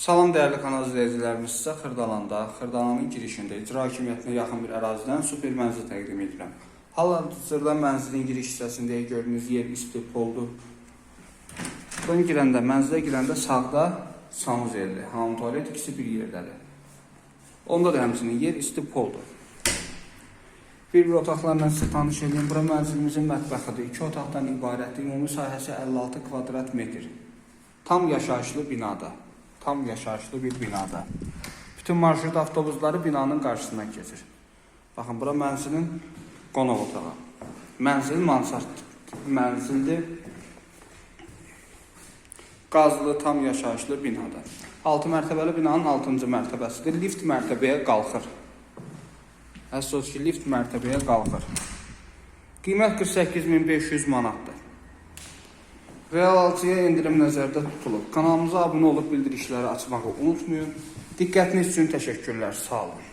Salam dəyərli kanal izləyicilərimiz, sizə Xırdalanda, Xırdalanın girişində icra hakimiyyətinə yaxın bir ərazidən super mənzil təqdim edirəm. Hal-hazırda mənzilin giriş hissəsində gördüyünüz yer istipoldur. Buradan girəndə, mənzilə girəndə sağda sanuzeli, hamam tualet ikisi bir yerdədir. Onda da həmçinin yer istipoldur. Bir-bir otaqlarla sizə tanış edeyim. Bura mənzilimizin mətbəxidir. İki otaqdan ibarətdir. Ümumi sahəsi 56 kvadrat metr. Tam yaşayışlı binada. Tam yaşayışlı bir binada. Bütün marşrut avtobusları binanın qarşısından keçir. Baxın, bura mənzilin qonaq otağı. Mənzil mansard mənzildir. Qazlı, tam yaşayışlı binada. 6 mərtəbəli binanın 6-cı mərtəbəsidir. Lift mərtəbəyə qalxır. Əsas ki, lift mərtəbəyə qalxır. Qiymət 48500 manatdır. Real endirim nəzərdə tutulub. Kanalımıza abunə olub bildirişləri açmağı unutmayın. Diqqətiniz üçün təşəkkürlər. Sağ olun.